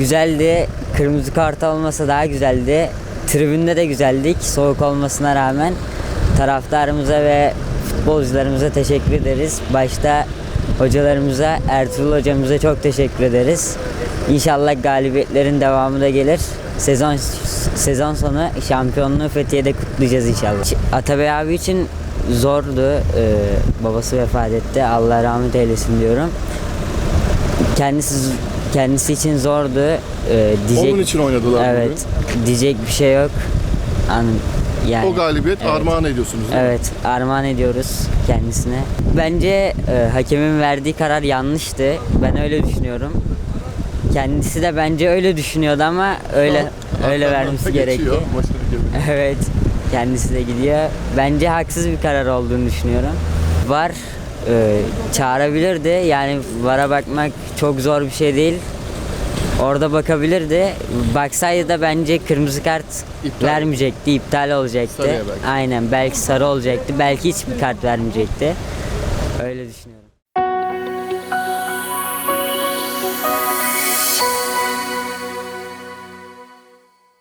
güzeldi. Kırmızı kart olmasa daha güzeldi. Tribünde de güzeldik. Soğuk olmasına rağmen taraftarımıza ve futbolcularımıza teşekkür ederiz. Başta hocalarımıza, Ertuğrul hocamıza çok teşekkür ederiz. İnşallah galibiyetlerin devamı da gelir. Sezon sezon sonu şampiyonluğu Fethiye'de kutlayacağız inşallah. Atabey abi için zordu. Ee, babası vefat etti. Allah rahmet eylesin diyorum. Kendisi kendisi için zordu. Ee, diyecek, Onun için oynadılar Evet. Diyecek bir şey yok. Anım yani. O galibiyet Evet. armağan ediyorsunuz değil mi? Evet, armağan ediyoruz kendisine. Bence e, hakemin verdiği karar yanlıştı. Ben öyle düşünüyorum. Kendisi de bence öyle düşünüyordu ama öyle Tamam. öyle Arkadan vermesi gerekti. geçiyor. Evet, kendisi de gidiyor. Bence haksız bir karar olduğunu düşünüyorum. Var e, çağırabilirdi. Yani vara bakmak çok zor bir şey değil. Orada bakabilirdi. Baksaydı da bence kırmızı kart İptal. vermeyecekti, iptal olacaktı. Sarıya belki. Aynen, belki sarı olacaktı, belki hiçbir kart vermeyecekti. Öyle düşünüyorum.